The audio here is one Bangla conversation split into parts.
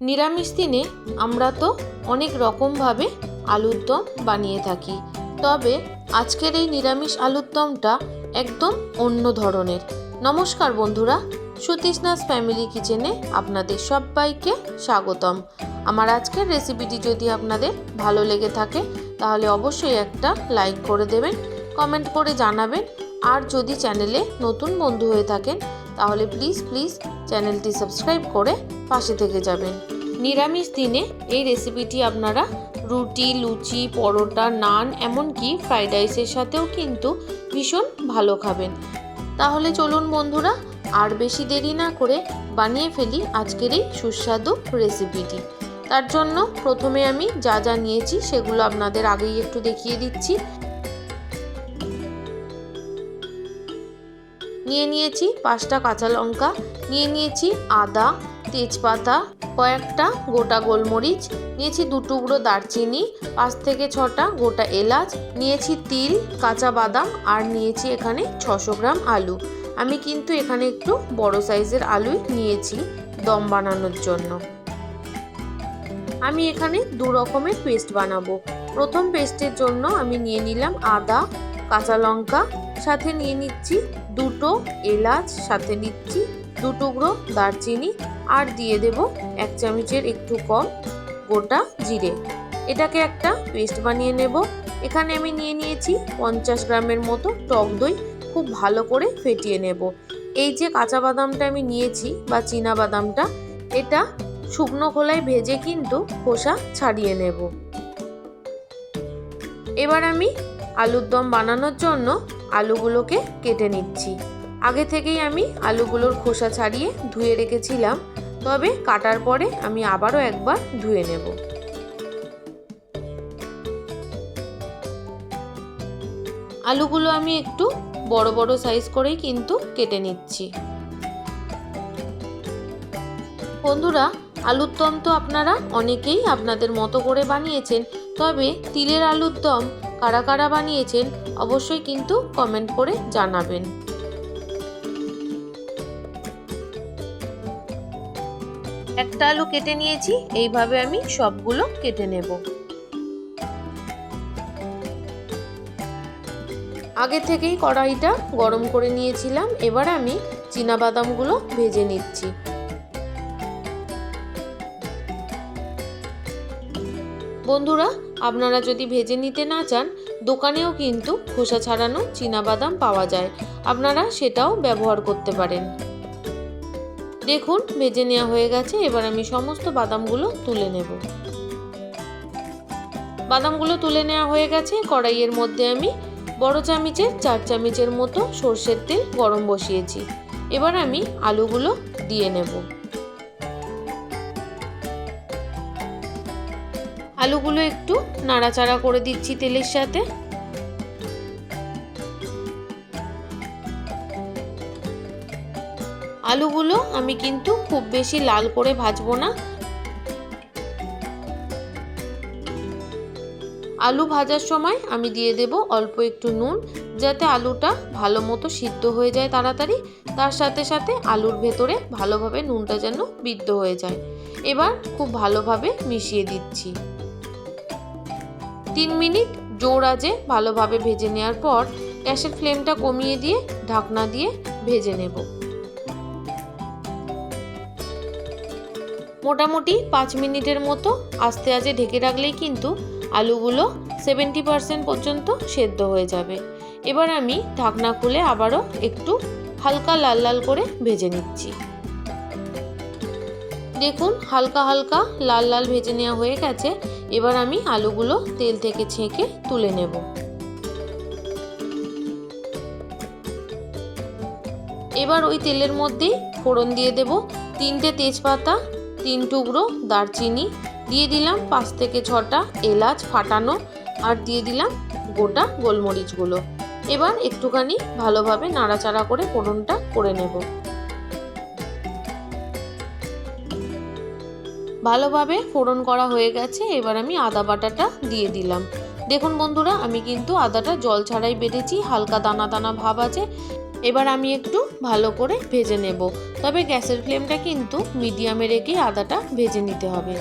নিরামিষ দিনে আমরা তো অনেক রকমভাবে আলুর দম বানিয়ে থাকি। তবে আজকের এই নিরামিষ আলুর দমটা একদম অন্য ধরনের। নমস্কার বন্ধুরা, সুতৃষ্ণাস ফ্যামিলি কিচেনে আপনাদের সবাইকে স্বাগতম। আমার আজকের রেসিপিটি যদি আপনাদের ভালো লেগে থাকে, তাহলে অবশ্যই একটা লাইক করে দেবেন, কমেন্ট করে জানাবেন। আর যদি চ্যানেলে নতুন বন্ধু হয়ে থাকেন, তাহলে প্লিজ প্লিজ চ্যানেলটি সাবস্ক্রাইব করে পাশে থেকে যাবেন। নিরামিষ দিনে এই রেসিপিটি আপনারা রুটি, লুচি, পরোটা, নান, এমনকি ফ্রাইড রাইসের সাথেও কিন্তু ভীষণ ভালো খাবেন। তাহলে চলুন বন্ধুরা, আর বেশি দেরি না করে বানিয়ে ফেলি আজকের এই সুস্বাদু রেসিপিটি। তার জন্য প্রথমে আমি যা যা নিয়েছি সেগুলো আপনাদের আগেই একটু দেখিয়ে দিচ্ছি। নিয়ে নিয়েছি পাঁচটা কাঁচা লঙ্কা, নিয়ে নিয়েছি আদা, তেজপাতা, কয়েকটা গোটা গোলমরিচ, নিয়েছি দু টুকরো দারচিনি, পাঁচ থেকে ছটা গোটা এলাচ, নিয়েছি তিল, কাঁচা বাদাম আর নিয়েছি এখানে ছশো গ্রাম আলু। আমি কিন্তু এখানে একটু বড় সাইজের আলুই নিয়েছি দম বানানোর জন্য। আমি এখানে দু রকমের পেস্ট বানাবো। প্রথম পেস্টের জন্য আমি নিয়ে নিলাম আদা, কাঁচা লঙ্কা, সাথে নিয়ে নিচ্ছি দুটো এলাচ, সাথে নিচ্ছি দু টুকরো দারচিনি আর দিয়ে দেব এক চামচের একটু কম গোটা জিরে। এটাকে একটা পেস্ট বানিয়ে নেব। এখানে আমি নিয়ে নিয়েছি পঞ্চাশ গ্রামের মতো টক দই। খুব ভালো করে ফেটিয়ে নেব। এই যে কাঁচা বাদামটা আমি নিয়েছি বা চীনা বাদামটা, এটা শুকনো খোলায় ভেজে কিন্তু খোসা ছাড়িয়ে নেব। এবার আমি আলুর দম বানানোর জন্য আলুগুলোকে কেটে নিচ্ছি। আগে থেকেই আমি আলুগুলোর খোসা ছাড়িয়ে ধুয়ে রেখেছিলাম, তবে কাটার পরে আমি আবারও একবার ধুয়ে নেব। আলুগুলো আমি একটু বড় বড় সাইজ করেই কিন্তু কেটে নিচ্ছি। বন্ধুরা, আলুর দম তো আপনারা অনেকেই আপনাদের মতো করে বানিয়েছেন, তবে তিলের আলুর দম কারা কারা বানিয়েছেন অবশ্যই কিন্তু কমেন্ট করে জানাবেন। একটা আলু কেটে নিয়েছি, এইভাবে আমি সবগুলো কেটে নেব। আগে থেকেই কড়াইটা গরম করে নিয়েছিলাম, এবার আমি বাদামগুলো ভেজে নিচ্ছি। বন্ধুরা আপনারা যদি ভেজে নিতে না চান, দোকানেও কিন্তু খোসা ছাড়ানো বাদাম পাওয়া যায়। আপনারা সেটাও ব্যবহার করতে পারেন। দেখুন, ভেজে নেওয়া হয়ে গেছে, এবার আমি সমস্ত বাদামগুলো তুলে নেব। বাদামগুলো তুলে নেওয়া হয়ে গেছে, কড়াইয়ের মধ্যে আমি বড় চামিচের, চার চামিচের মতো সর্ষের তেল গরম বসিয়েছি। এবার আমি আলুগুলো দিয়ে নেব। আলুগুলো একটু নাড়াচাড়া করে দিচ্ছি তেলের সাথে। আলুগুলো আমি কিন্তু খুব বেশি লাল করে ভাজবো না। আলু ভাজার সময় আমি দিয়ে দেব অল্প একটু নুন, যাতে আলুটা ভালো মতো সিদ্ধ হয়ে যায় তাড়াতাড়ি। তার সাথে সাথে আলুর ভেতরে ভালোভাবে নুনটা যেন বিদ্ধ হয়ে যায়। এবার খুব ভালোভাবে মিশিয়ে দিচ্ছি। তিন মিনিট জোর আজে ভালোভাবে ভেজে নেওয়ার পর গ্যাসের ফ্লেমটা কমিয়ে দিয়ে ঢাকনা দিয়ে ভেজে নেব। মোটামুটি পাঁচ মিনিটের মতো আস্তে আস্তে ঢেকে রাখলেই কিন্তু আলুগুলো সেভেন্টি পারসেন্ট পর্যন্ত সেদ্ধ হয়ে যাবে। এবার আমি ঢাকনা খুলে আবারও একটু হালকা লাল লাল করে ভেজে নিচ্ছি। দেখুন, হালকা হালকা লাল লাল ভেজে নেওয়া হয়ে গেছে। এবার আমি আলুগুলো তেল থেকে ছেঁকে তুলে নেব। এবার ওই তেলের মধ্যেই ফোড়ন দিয়ে দেব। তিনটে তেজপাতা, তিন টুকরো দারচিনি, দিয়ে দিলাম পাঁচ থেকে ছটা এলাচ ফাটানো আর দিয়ে দিলাম গোটা গোলমরিচগুলো। এবার একটুখানি ভালোভাবে নাড়াচাড়া করে ফোড়নটা করে নেব। ভালোভাবে ফোড়ন করা হয়ে গেছে, এবার আমি আদা বাটাটা দিয়ে দিলাম। দেখুন বন্ধুরা, আমি কিন্তু আদাটা জল ছাড়াই বেটেছি, হালকা দানা দানা ভাব আছে। এবার আমি একটু ভালো করে ভেজে নেব। তবে গ্যাসের ফ্লেমটা কিন্তু মিডিয়ামে রেখেই আদাটা ভেজে নিতে হবে।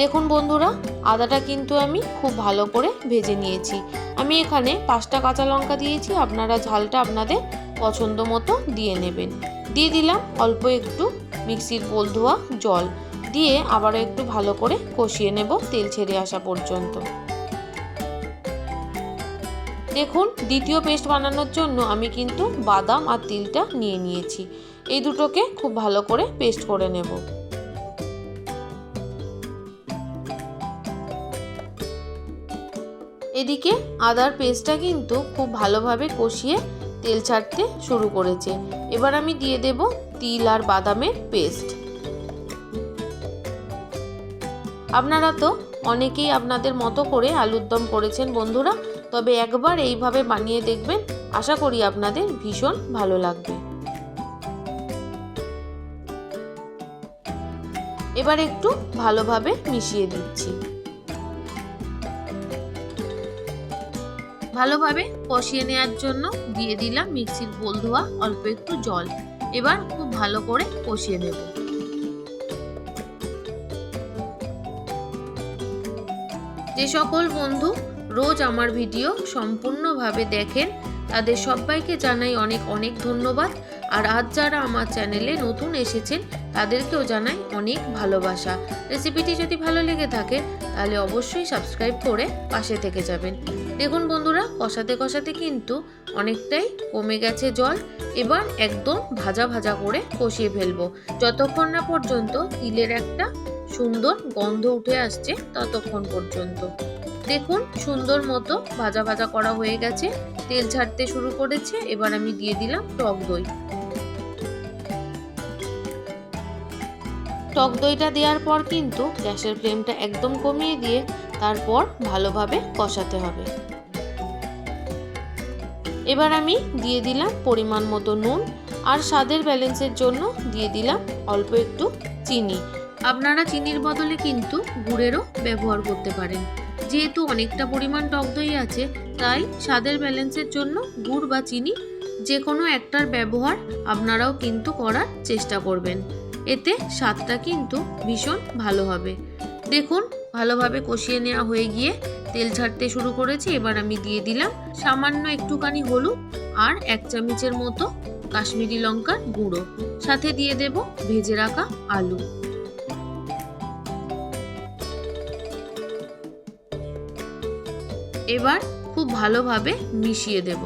দেখুন বন্ধুরা, আদাটা কিন্তু আমি খুব ভালো করে ভেজে নিয়েছি। আমি এখানে পাঁচটা কাঁচা লঙ্কা দিয়েছি। আপনারা ঝালটা আপনাদের পছন্দ মতো দিয়ে নেবেন। দিয়ে দিলাম অল্প একটু মিক্সির বোল ধোয়া জল। দিয়ে আবারও একটু ভালো করে কষিয়ে নেব তেল ছেড়ে আসা পর্যন্ত। দেখুন, দ্বিতীয় পেস্ট বানানোর জন্য আমি কিন্তু বাদাম আর তিলটা নিয়ে নিয়েছি। এই দুটোকে খুব ভালো করে পেস্ট করে নেব। এদিকে আদার পেস্টটা কিন্তু খুব ভালোভাবে কষিয়ে তেল ছাড়তে শুরু করেছে। এবার আমি দিয়ে দেব তিল আর বাদামের পেস্ট। আপনারা তো অনেকেই আপনাদের মতো করে আলুর দম করেছেন বন্ধুরা, তবে একবার এইভাবে বানিয়ে দেখবেন, আশা করি আপনাদের ভীষণ ভালো লাগবে। এবার একটু ভালোভাবে মিশিয়ে দিচ্ছি। ভালোভাবে কষিয়ে নেওয়ার জন্য দিয়ে দিলাম মিক্সির বোল ধোয়া, অল্প একটু জল। এবার খুব ভালো করে কষিয়ে নেব। যে সকল বন্ধু রোজ আমার ভিডিও সম্পূর্ণভাবে দেখেন, তাদের সবাইকে জানাই অনেক অনেক ধন্যবাদ। আর আজ যারা আমার চ্যানেলে নতুন এসেছেন, তাদেরকেও জানাই অনেক ভালোবাসা। রেসিপিটি যদি ভালো লেগে থাকে, তাহলে অবশ্যই সাবস্ক্রাইব করে পাশে থেকে যাবেন। দেখুন বন্ধুরা, কষাতে কষাতে কিন্তু অনেকটাই কমে গেছে জল। এবার একদম ভাজা ভাজা করে কষিয়ে ফেলব। যতক্ষণ না পর্যন্ত তিলের একটা সুন্দর গন্ধ উঠে আসছে, ততক্ষণ পর্যন্ত। দেখুন, সুন্দর মতো ভাজা ভাজা করা হয়ে গেছে। তেল ছাড়তে শুরু করেছে। এবার আমি দিয়ে দিলাম টক দই। টক দইটা দেওয়ার পর কিন্তু গ্যাসের ফ্লেমটা একদম কমিয়ে দিয়ে তারপর ভালোভাবে কষাতে হবে। এবার আমি দিয়ে দিলাম পরিমাণ মতো নুন আর স্বাদের ব্যালেন্সের জন্য দিয়ে দিলাম অল্প একটু চিনি। আপনারা চিনির বদলে কিন্তু গুড়েরও ব্যবহার করতে পারেন। যেহেতু অনেকটা পরিমাণ টক দই আছে, তাই স্বাদের ব্যালেন্সের জন্য গুড় বা চিনি যে কোনো একটার ব্যবহার আপনারাও কিন্তু করার চেষ্টা করবেন। এতে স্বাদটা কিন্তু ভীষণ ভালো হবে। দেখুন, ভালোভাবে কষিয়ে নেওয়া হয়ে গিয়ে তেল ছাড়তে শুরু করেছে। এবার আমি দিয়ে দিলাম সামান্য একটুখানি হলুদ আর এক চামচের মতো কাশ্মীরি লঙ্কার গুঁড়ো। সাথে দিয়ে দেব ভেজে রাখা আলু। এবার খুব ভালোভাবে মিশিয়ে দেব।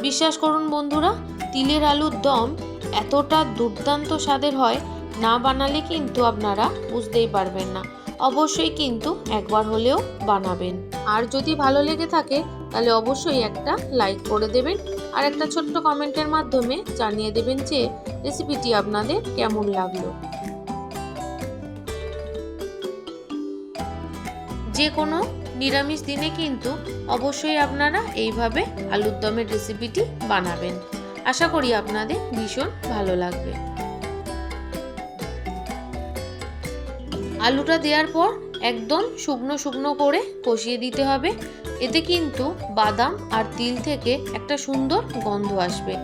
বিশ্বাস করুন বন্ধুরা, তিলের আলুর দম এতটা দুর্দান্ত স্বাদের হয় না বানালে কিন্তু আপনারা বুঝতেই পারবেন না। অবশ্যই কিন্তু একবার হলেও বানাবেন। আর যদি ভালো লেগে থাকে, তাহলে অবশ্যই একটা লাইক করে দেবেন আর একটা ছোট্ট কমেন্টের মাধ্যমে জানিয়ে দেবেন যে রেসিপিটি আপনাদের কেমন লাগল। যে কোনো নিরামিষ দিনে কিন্তু অবশ্যই আপনারা এইভাবে আলুর দমের রেসিপিটি বানাবেন। আশা করি আপনাদের ভীষণ ভালো লাগবে। আলুটা দেওয়ার পর একদম শুকনো শুকনো করে কষিয়ে দিতে হবে। এতে কিন্তু বাদাম আর তিল থেকে একটা সুন্দর গন্ধ আসবে।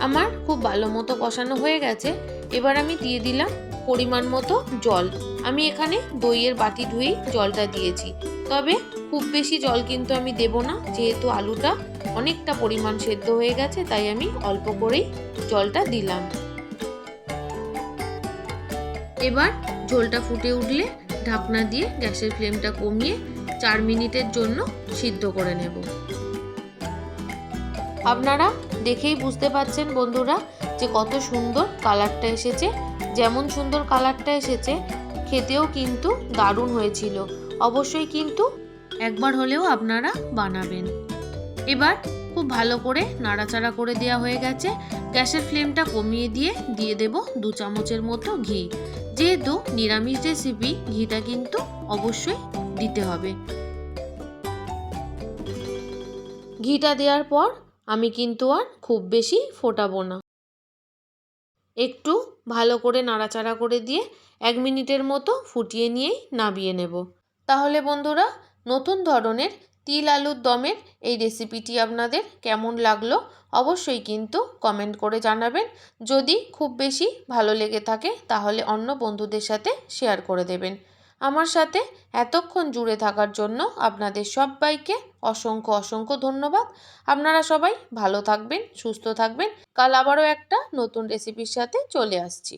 আমার খুব ভালো মতো কষানো হয়ে গেছে। এবার আমি দিয়ে দিলাম পরিমাণ মতো জল। আমি এখানে দইয়ের বাটি ধুয়েই জলটা দিয়েছি। তবে খুব বেশি জল কিন্তু আমি দেব না, যেহেতু আলুটা অনেকটা পরিমাণ সেদ্ধ হয়ে গেছে, তাই আমি অল্প করেই জলটা দিলাম। এবার ঝোলটা ফুটে উঠলে ঢাকনা দিয়ে গ্যাসের ফ্লেমটা কমিয়ে চার মিনিটের জন্য সিদ্ধ করে নেব। আপনারা দেখেই বুঝতে পারছেন বন্ধুরা যে কত সুন্দর কালারটা এসেছে। যেমন সুন্দর কালারটা এসেছে, খেতেও কিন্তু দারুণ হয়েছিল। অবশ্যই কিন্তু একবার হলেও আপনারা বানাবেন। এবার খুব ভালো করে নাড়াচাড়া করে দেওয়া হয়ে গেছে। গ্যাসের ফ্লেমটা কমিয়ে দিয়ে দিয়ে দেব দু চামচের মতো ঘি। যেহেতু নিরামিষ রেসিপি, ঘিটা কিন্তু অবশ্যই দিতে হবে। ঘিটা দেওয়ার পর আমি কিন্তু আর খুব বেশি ফোটাবো না। একটু ভালো করে নাড়াচাড়া করে দিয়ে এক মিনিটের মতো ফুটিয়ে নিয়েই নামিয়ে নেব। তাহলে বন্ধুরা নতুন ধরনের তিল আলুর দমের এই রেসিপিটি আপনাদের কেমন লাগল অবশ্যই কিন্তু কমেন্ট করে জানাবেন। যদি খুব বেশি ভালো লেগে থাকে তাহলে অন্য বন্ধুদের সাথে শেয়ার করে দেবেন। আমার সাথে এতক্ষণ জুড়ে থাকার জন্য আপনাদের সবাইকে অসংখ্য অসংখ্য ধন্যবাদ। আপনারা সবাই ভালো থাকবেন, সুস্থ থাকবেন। কাল আবারও একটা নতুন রেসিপির সাথে চলে আসছি।